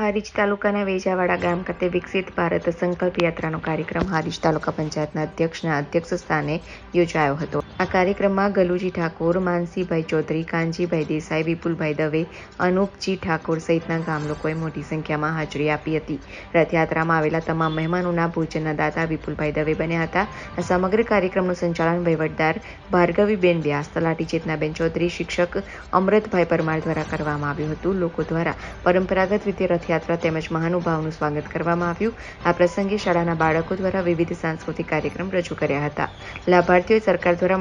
હારીજ તાલુકાના વેજાવાડા ગામ ખાતે વિકસિત ભારત સંકલ્પ યાત્રાનો કાર્યક્રમ હારીજ તાલુકા પંચાયતના અધ્યક્ષના અધ્યક્ષ સ્થાને યોજાયો હતો. આ કાર્યક્રમમાં ગલુજી ઠાકોર, માનસીભાઈ ચૌધરી, કાનજીભાઈ દેસાઈ, વિપુલભાઈ દવે, અનુપજી ઠાકોર સહિતના ગામ લોકોએ મોટી સંખ્યામાં હાજરી આપી હતી. રથયાત્રામાં આવેલા તમામ મહેમાનોના ભોજનના દાતા વિપુલભાઈ દવે બન્યા હતા. આ સમગ્ર કાર્યક્રમનું સંચાલન વહીવટદાર ભાર્ગવીબેન વ્યાસ, તલાટી ચેતનાબેન ચૌધરી, શિક્ષક અમૃતભાઈ પરમાર દ્વારા કરવામાં આવ્યું હતું. લોકો દ્વારા પરંપરાગત રીતે રથયાત્રા તેમજ મહાનુભાવનું સ્વાગત કરવામાં આવ્યું. આ પ્રસંગે શાળાના બાળકો દ્વારા વિવિધ સાંસ્કૃતિક કાર્યક્રમ રજૂ કર્યા હતા. લાભાર્થીઓએ સરકાર દ્વારા